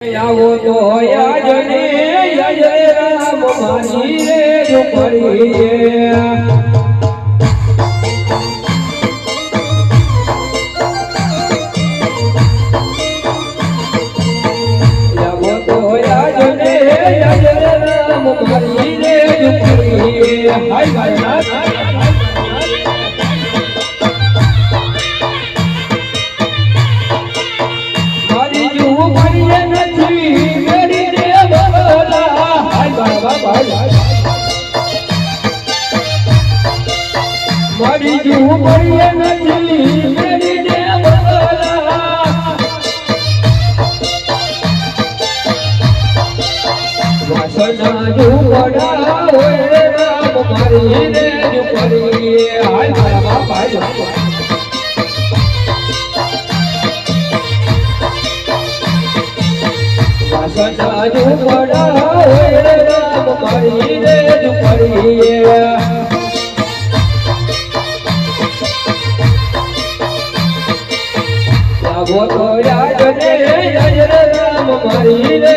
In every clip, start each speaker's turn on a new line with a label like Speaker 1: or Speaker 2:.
Speaker 1: આવો તો યાજને યજે રામ માની મારી જીવું પડીએ નથી હોય મોટો રાજ રે રામ મારી રે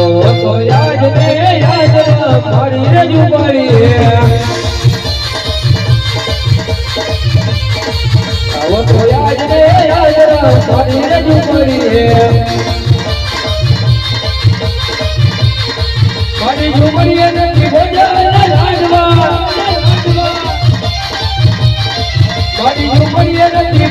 Speaker 1: ઓ તો યાદ ને યાદ ફરી રજુ પડી ઓ તો યાદ ને યાદ ફરી રજુ પડી મારી ઝુમરી નથી ભોજન લાડવા મારી ઝુમરી નથી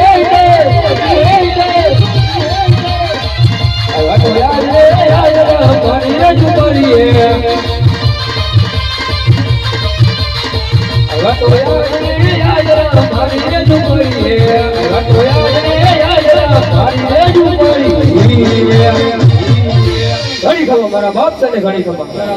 Speaker 1: 在哪个地方吗？